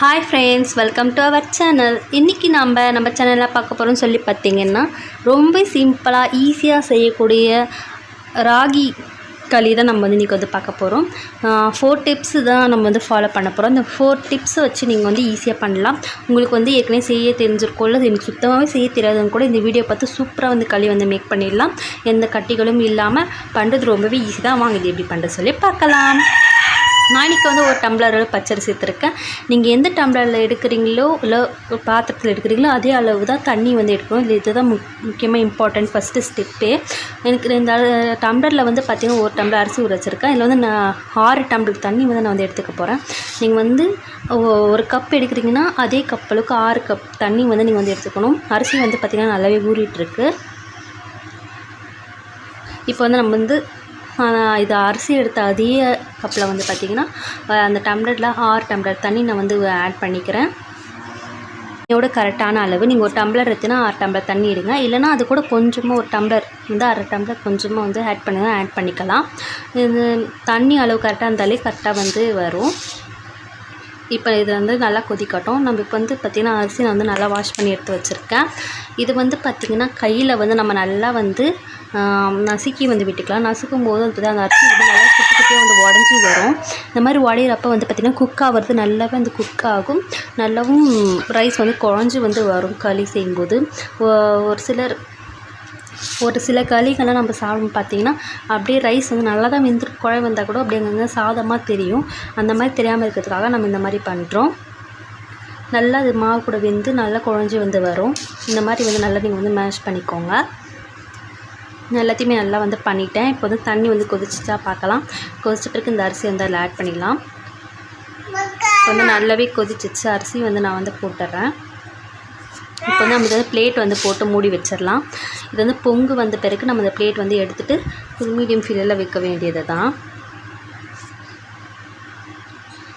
Hi friends welcome to our channel இன்றைக்கி நம்ம நம்ம சேனலில் பார்க்க போகிறோம்னு சொல்லி பார்த்தீங்கன்னா ரொம்ப சிம்பிளாக ஈஸியாக செய்யக்கூடிய ராகி களி தான் நம்ம வந்து இன்றைக்கி வந்து பார்க்க போகிறோம் ஃபோர் டிப்ஸ் தான் நம்ம வந்து ஃபாலோ பண்ண போகிறோம் அந்த ஃபோர் டிப்ஸை வச்சு நீங்கள் வந்து ஈஸியாக பண்ணலாம். உங்களுக்கு வந்து ஏற்கனவே செய்ய தெரிஞ்சிருக்கோம்ல எனக்கு சுத்தமாகவே செய்ய தெரியாதுன்னு கூட இந்த வீடியோ பார்த்து சூப்பராக வந்து களி வந்து மேக் பண்ணிடலாம். எந்த கட்டிகளும் இல்லாமல் பண்ணுறது ரொம்பவே ஈஸி தான். வாங்க இது எப்படி பண்ணுறது சொல்லி பார்க்கலாம். நான் இன்றைக்கி வந்து ஒரு டம்ளரில் பச்சரிசி எடுத்துருக்கேன். நீங்கள் எந்த டம்ளரில் எடுக்கிறீங்களோ இல்லை பாத்திரத்தில் எடுக்கிறீங்களோ அதே அளவு தான் தண்ணி வந்து எடுக்கணும். இல்லை இதுதான் முக் முக்கியமாக இம்பார்ட்டன்ட் ஃபஸ்ட்டு ஸ்டெப்பே எனக்கு இந்த டம்ளரில் வந்து பார்த்திங்கன்னா ஒரு டம்ளர் அரிசி ஊற வச்சுருக்கேன். இதில் வந்து நான் ஆறு டம்ளர் தண்ணி வந்து நான் வந்து எடுத்துக்க போகிறேன் நீங்கள் வந்து ஒரு கப் எடுக்கிறீங்கன்னா அதே கப் அளவுக்கு ஆறு கப் தண்ணி வந்து நீங்கள் வந்து எடுத்துக்கணும். அரிசி வந்து பார்த்திங்கன்னா நல்லாவே ஊறிட்டுருக்கு இப்போ வந்து நம்ம வந்து ஆனால் இது அரிசி எடுத்த அதே கப்பில் வந்து பார்த்திங்கன்னா அந்த டம்ளரில் ஆறு டம்ளர் தண்ணி நான் வந்து ஆட் பண்ணிக்கிறேன். இதோட கரெக்டான அளவு. நீங்கள் ஒரு டம்ளர் எடுத்துனா ஆறு டம்ளர் தண்ணி எடுங்க. இல்லைனா அது கூட கொஞ்சமாக ஒரு டம்ளர் வந்து அரை டம்ளர் கொஞ்சமாக வந்து ஆட் பண்ணுங்க ஆட் பண்ணிக்கலாம். இது தண்ணி அளவு கரெக்டாக இருந்தாலே கரெக்டாக வந்து வரும். இப்போ இது வந்து நல்லா கொதிக்கட்டும். நம்ம இப்போ வந்து பார்த்திங்கன்னா அரிசி நான் வந்து நல்லா வாஷ் பண்ணி எடுத்து வச்சுருக்கேன். இது வந்து பார்த்திங்கன்னா கையில் வந்து நம்ம நல்லா வந்து நசுக்கி வந்து விட்டுக்கலாம். நசுக்கும் போது வந்து அந்த அரிசி வந்து நல்லா குட்டி குட்டியாக வந்து உடஞ்சி வரும். இந்த மாதிரி உடையிறப்ப வந்து பார்த்திங்கன்னா குக் ஆகிறது நல்லாவே வந்து குக் ஆகும். நல்லாவும் ரைஸ் வந்து குழஞ்சி வந்து வரும் களி செய்யும்போது. ஒரு சிலர் ஒரு சில களிகள்லாம் நம்ம சாப்பிடும் பார்த்தீங்கன்னா அப்படியே ரைஸ் வந்து நல்லா தான் வெந்து குழம்பு வந்தால் கூட அப்படியே அங்கங்கே சாதமாக தெரியும். அந்த மாதிரி தெரியாமல் இருக்கிறதுக்காக நம்ம இந்த மாதிரி பண்ணுறோம் நல்லா அது மாவு கூட வெந்து நல்லா குழஞ்சி வந்து வரும். இந்த மாதிரி வந்து நல்லா நீங்கள் வந்து மேஷ் பண்ணிக்கோங்க. எல்லாத்தையுமே நல்லா வந்து பண்ணிட்டேன். இப்போ வந்து தண்ணி வந்து கொதிச்சுட்டா பார்க்கலாம். கொதிச்ச பிறகு இந்த அரிசி வந்து அதில் ஆட் பண்ணிடலாம். இப்போ வந்து நல்லாவே கொதிச்சிச்சு. அரிசி வந்து நான் வந்து போட்டுடுறேன். இப்போ வந்து நம்ம வந்து பிளேட் வந்து போட்டு மூடி வச்சிடலாம். இது வந்து பொங்கு வந்த பிறகு நம்ம இந்த பிளேட் வந்து எடுத்துகிட்டு மீடியம் ஃபில்லில் வைக்க வேண்டியது தான்.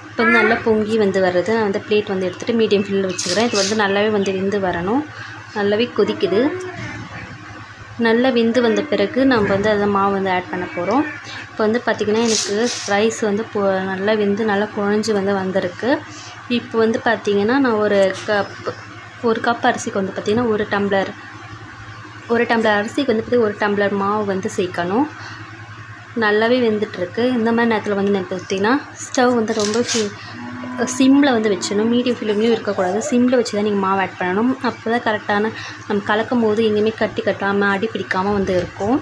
இப்போ வந்து நல்லா பொங்கி வந்து வர்றது. நான் வந்து பிளேட் வந்து எடுத்துகிட்டு மீடியம் ஃபில்லில் வச்சுக்கிறேன். இது வந்து நல்லாவே வந்து வெந்து வரணும். நல்லாவே கொதிக்குது. நல்லா வெந்து வந்த பிறகு நம்ம வந்து அதை மாவு வந்து ஆட் பண்ண போகிறோம் இப்போ வந்து பார்த்திங்கன்னா எனக்கு ரைஸ் வந்து நல்லா வெந்து நல்லா குழஞ்சி வந்து வந்திருக்கு. இப்போ வந்து பார்த்திங்கன்னா நான் ஒரு கப் ஒரு கப் அரிசிக்கு வந்து பார்த்திங்கன்னா ஒரு டம்ளர் ஒரு டம்ளர் அரிசிக்கு வந்து பார்த்திங்கன்னா ஒரு டம்ளர் மாவு வந்து சேர்க்கணும். நல்லாவே வெந்துட்டுருக்கு. இந்த மாதிரி நேரத்தில் வந்து எனக்கு பார்த்திங்கன்னா ஸ்டவ் வந்து ரொம்ப சிம்மில் வந்து வச்சிடணும். மீடியம் ஃப்ளேம்லேயும் இருக்கக்கூடாது. சிம்மில் வச்சு தான் நீங்கள் மாவு ஆட் பண்ணணும். அப்போ தான் கரெக்டான நம்ம கலக்கும் போது எங்கேயுமே கட்டி கட்டாமல் அடி பிடிக்காமல் வந்து இருக்கும்.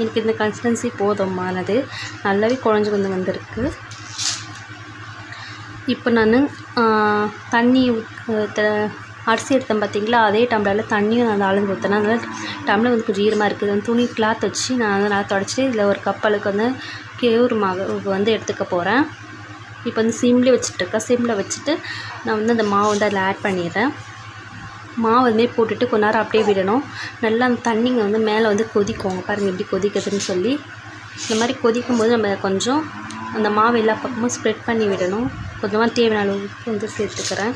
எனக்கு இந்த கன்சிஸ்டன்சி போதுமானது நல்லாவே குழஞ்சி வந்து வந்திருக்கு. இப்போ நான் தண்ணி அரிசி எடுத்தேன் பார்த்தீங்களா? அதே டம்ளரில் தண்ணியும் நான் அளந்து ஊற்றினேன் அதனால் டம்ளர் வந்து கொஞ்சம் ஈரமாக இருக்குது. வந்து துணி கிளாத் வச்சு நான் வந்து நல்லா தொடச்சிட்டு இதில் ஒரு கப் அளவுக்கு வந்து கேவுரு மாவு வந்து எடுத்துக்க போகிறேன் இப்போ வந்து சிம்லேயே வச்சுட்ருக்கேன் சிம்மில் வச்சுட்டு நான் வந்து அந்த மாவு வந்து அதில் ஆட் பண்ணிடுறேன். மாவு அதுமாரி போட்டுட்டு கொஞ்ச நேரம் அப்படியே விடணும். நல்லா அந்த தண்ணிங்க வந்து மேலே வந்து கொதிக்கும் பாருங்கள் எப்படி கொதிக்குதுன்னு சொல்லி. இந்த மாதிரி கொதிக்கும் போது நம்ம கொஞ்சம் அந்த மாவு எல்லா பக்கமும் ஸ்ப்ரெட் பண்ணி விடணும். கொஞ்சமாக தேவையான அளவு உப்பு வந்து சேர்த்துக்கிறேன்.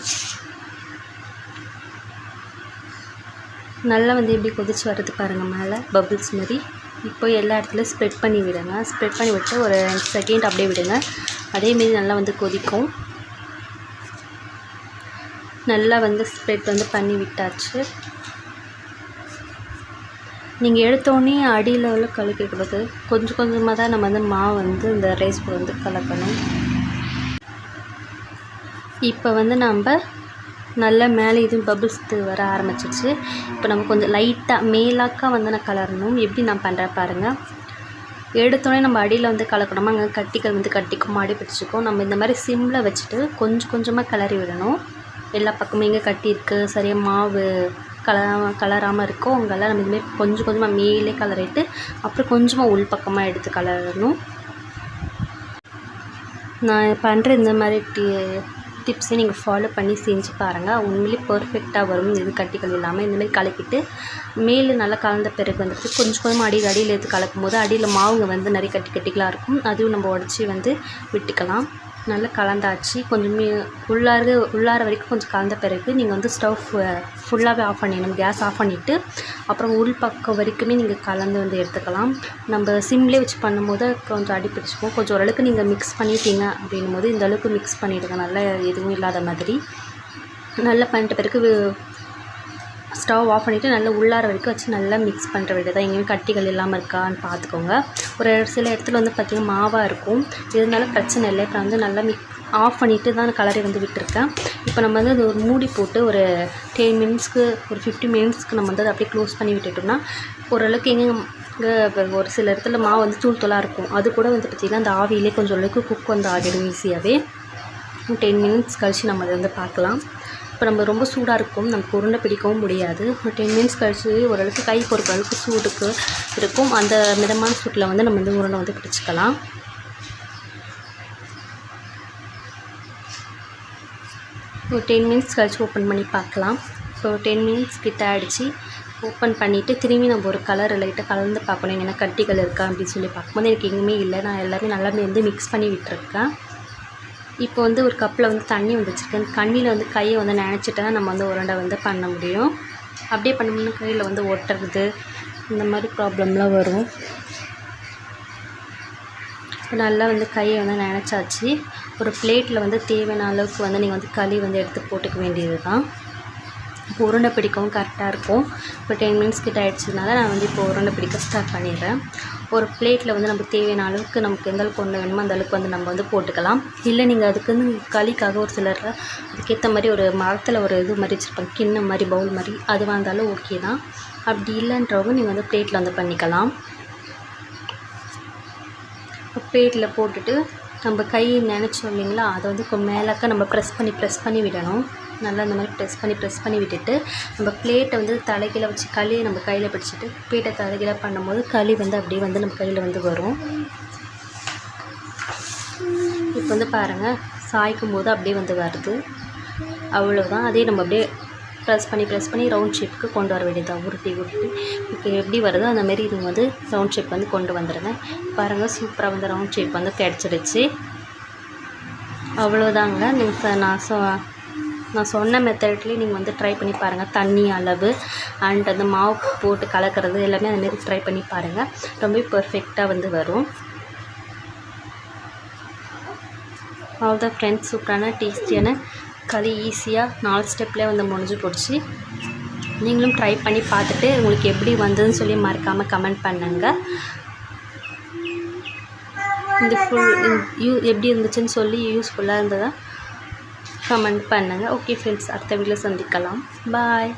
நல்லா வந்து எப்படி கொதிச்சு வர்றது பாருங்கள் மேலே. பபுள்ஸ் மாதிரி. இப்போ எல்லா இடத்துலையும் ஸ்ப்ரெட் பண்ணி விடுங்க. ஸ்ப்ரெட் பண்ணி விட்டு ஒரு செகண்ட் அப்படியே விடுங்க. அதேமாரி நல்லா வந்து கொதிக்கும். நல்லா வந்து ஸ்ப்ரெட் வந்து பண்ணி விட்டாச்சு. நீங்கள் எடுத்தோடனே அடியில் உள்ள கலக்கக்கூடாது. கொஞ்சம் கொஞ்சமாக தான் நம்ம வந்து மாவு வந்து இந்த ரைஸ் வந்து கலக்கணும். இப்போ வந்து நம்ம நல்லா மேலே இதுவும் பபிள்ஸ் வர ஆரம்பிச்சிச்சு இப்போ நம்ம கொஞ்சம் லைட்டாக மேலாக்கா வந்து நான் கலரணும். எப்படி நான் பண்ணுறேன் பாருங்கள் எடுத்தோடனே நம்ம அடியில் வந்து கலக்கணுமா? அங்கே கட்டிகள் வந்து கட்டிக்கும் மாடி பிடிச்சிக்கும். நம்ம இந்த மாதிரி சிம்மில் வச்சுட்டு கொஞ்சம் கொஞ்சமாக கிளறி விடணும். எல்லா பக்கமும் எங்கே கட்டியிருக்கு சரியாக மாவு கல கலராமல் இருக்கோ அங்கெல்லாம் நம்ம இதுமாரி கொஞ்சம் கொஞ்சமாக மேலே கலரிட்டு அப்புறம் கொஞ்சமாக உள் பக்கமாக எடுத்து கலரணும் நான் பண்ணுற இந்த மாதிரி டீ டிப்ஸை நீங்கள் ஃபாலோ பண்ணி செஞ்சு பாருங்கள் உண்மையிலே பர்ஃபெக்டாக வரும். இது கட்டிகள் இல்லாமல் இந்தமாதிரி கலக்கிட்டு மேலே நல்லா கலந்த பிறகு வந்துட்டு கொஞ்சம் கொஞ்சமாக அடியில் அடியில் எடுத்து கலக்கும் போது அடியில் மாவுங்க வந்து நிறைய கட்டி கட்டிகளாக இருக்கும். அதுவும் நம்ம உடச்சி வந்து விட்டுக்கலாம். நல்லா கலந்தாச்சு. கொஞ்சம் உள்ளார உள்ளார வரைக்கும் கொஞ்சம் கலந்த பிறகு நீங்கள் வந்து ஸ்டவ் ஃபுல்லாகவே ஆஃப் பண்ணிடணும் கேஸ் ஆஃப் பண்ணிவிட்டு அப்புறம் உள் பக்கம் வரைக்குமே நீங்கள் கலந்து வந்து எடுத்துக்கலாம். நம்ம சிம்லேயே வச்சு பண்ணும்போது கொஞ்சம் அடி பிடிச்சிக்கும். கொஞ்சம் ஓரளவுக்கு நீங்கள் மிக்ஸ் பண்ணிட்டீங்க அப்படின்னும் போது இந்த அளவுக்கு மிக்ஸ் பண்ணிவிடுங்க நல்லா எதுவும் இல்லாத மாதிரி. நல்லா பண்ணிட்ட பிறகு ஸ்டவ் ஆஃப் பண்ணிவிட்டு நல்லா உள்ளார வரைக்கும் வச்சு நல்லா மிக்ஸ் பண்ணுற வேண்டியது தான் எங்கேயும் கட்டிகள் இல்லாமல் இருக்கான்னு பார்த்துக்கோங்க. ஒரு சில இடத்துல வந்து பார்த்திங்கன்னா மாவாக இருக்கும். இருந்தாலும் பிரச்சனை இல்லை. இப்போ வந்து நல்லா மிக்ஸ் ஆஃப் பண்ணிவிட்டு தான் கலரை வந்து விட்டுருக்கேன். இப்போ நம்ம வந்து அது ஒரு மூடி போட்டு ஒரு டென் மினிட்ஸ்க்கு ஒரு ஃபிஃப்டி மினிட்ஸ்க்கு நம்ம வந்து அதை அப்படியே க்ளோஸ் பண்ணி விட்டுட்டோம்னா ஓரளவுக்கு எங்கே ஒரு சில இடத்துல மாவு வந்து தூள் தூளாக இருக்கும். அது கூட வந்து பார்த்திங்கன்னா அந்த ஆவியிலே கொஞ்சம் அளவுக்கு குக் வந்து ஆகிடும் ஈஸியாகவே டென் மினிட்ஸ் கழித்து நம்ம அதை வந்து பார்க்கலாம். இப்போ நம்ம ரொம்ப சூடாக இருக்கும். நமக்கு உருண்டை பிடிக்கவும் முடியாது. ஒரு டென் மினிட்ஸ் கழிச்சு ஓரளவுக்கு கை பொறுக்கிற அளவுக்கு சூடுக்கு இருக்கும். அந்த மிதமான சூட்டில் வந்து நம்ம வந்து உருண்டை வந்து பிடிச்சிக்கலாம். ஒரு டென் மினிட்ஸ் கழிச்சு ஓப்பன் பண்ணி பார்க்கலாம். ஸோ டென் மினிட்ஸ் கிட்ட ஆகிடுச்சு ஓப்பன் பண்ணிவிட்டு திரும்பி நம்ம ஒரு கலர் லைட்டாக கலந்து பார்க்கணும். ஏன்னா கட்டிகள் இருக்கா அப்படின்னு சொல்லி பார்க்கும்போது எனக்கு எங்கேயுமே இல்லை. நான் எல்லாமே நல்லா வந்து மிக்ஸ் பண்ணி விட்டுருக்கேன். இப்போ வந்து ஒரு கப்பில் வந்து தண்ணி வந்து வச்சுருக்கேன் தண்ணியில் வந்து கையை வந்து நினச்சிட்டு தான் நம்ம வந்து உருண்டை வந்து பண்ண முடியும். அப்படியே பண்ணோம்னா கையில் வந்து ஒட்டுறது இந்த மாதிரி ப்ராப்ளம்லாம் வரும். இப்போ நல்லா வந்து கையை வந்து நினச்சாச்சு. ஒரு பிளேட்டில் வந்து தேவையான அளவுக்கு வந்து நீங்கள் வந்து களி வந்து எடுத்து போட்டுக்க வேண்டியது தான் இப்போ உருண்டை பிடிக்கவும் கரெக்டாக இருக்கும். இப்போ டென் மினிட்ஸ் கிட்ட ஆகிடுச்சதுனால நான் வந்து இப்போ உருண்டை பிடிக்க ஸ்டார்ட் பண்ணிடுறேன். ஒரு பிளேட்டில் வந்து நமக்கு தேவையான அளவுக்கு நமக்கு எந்த அளவுக்கு ஒன்று வேணுமோ அந்த அளவுக்கு வந்து நம்ம வந்து போட்டுக்கலாம். இல்லை நீங்கள் அதுக்கு வந்து களிக்காக ஒரு சிலர் அதுக்கேற்ற மாதிரி ஒரு மரத்தில் ஒரு இது மாதிரி வச்சுருப்பாங்க. கிண்ணம் மாதிரி பவுல் மாதிரி. அது வந்தாலும் ஓகே தான். அப்படி இல்லைன்றவங்க நீங்கள் வந்து பிளேட்டில் வந்து பண்ணிக்கலாம். பிளேட்டில் போட்டுட்டு நம்ம கை நினச்சோம் இல்லைங்களா? அதை வந்து மேலாக்க நம்ம ப்ரெஸ் பண்ணி ப்ரெஸ் பண்ணி விடணும். நல்லா இந்த மாதிரி ப்ரெஸ் பண்ணி ப்ரெஸ் பண்ணி விட்டுட்டு நம்ம பிளேட்டை வந்து தலைகீழ வச்சு களியை நம்ம கையில் பிடிச்சிட்டு பிளேட்டை தலைகீழ பண்ணும்போது களி வந்து அப்படியே வந்து நம்ம கையில் வந்து வரும். இப்போ வந்து பாருங்கள் சாய்க்கும் போது அப்படியே வந்து வருது. அவ்வளோதான் அதே நம்ம அப்படியே ப்ரெஸ் பண்ணி ப்ரெஸ் பண்ணி ரவுண்ட் ஷேப்புக்கு கொண்டு வர வேண்டியது உருட்டி உருட்டி. இப்போ எப்படி வருதோ அந்த மாரி இது வந்து ரவுண்ட் ஷேப் வந்து கொண்டு வந்துடுங்க பாருங்கள் சூப்பராக வந்து ரவுண்ட் ஷேப் வந்து கிடச்சிடுச்சு. அவ்வளோதாங்க நீங்கள் நான் சொ நான் சொன்ன மெத்தட்லேயே நீங்கள் வந்து ட்ரை பண்ணி பாருங்கள் தண்ணி அளவு அண்ட் அந்த மாவு போட்டு கலக்கிறது எல்லாமே அதுமாரி ட்ரை பண்ணி பாருங்கள் ரொம்ப பர்ஃபெக்டாக வந்து வரும். அவ்வளோதான் ஃப்ரெண்ட்ஸ் சூப்பரான டேஸ்டியான களி ஈஸியாக நாலு ஸ்டெப்லேயே வந்து முடிஞ்சு போச்சு. நீங்களும் ட்ரை பண்ணி பார்த்துட்டு உங்களுக்கு எப்படி வந்ததுன்னு சொல்லி மறக்காமல் கமெண்ட் பண்ணுங்கள் இந்த ஃபுல் யூ எப்படி இருந்துச்சுன்னு சொல்லி யூஸ்ஃபுல்லாக இருந்ததா கமெண்ட் பண்ணுங்கள் ஓகே ஃப்ரெண்ட்ஸ் அடுத்த வீட்டில் சந்திக்கலாம். பாய்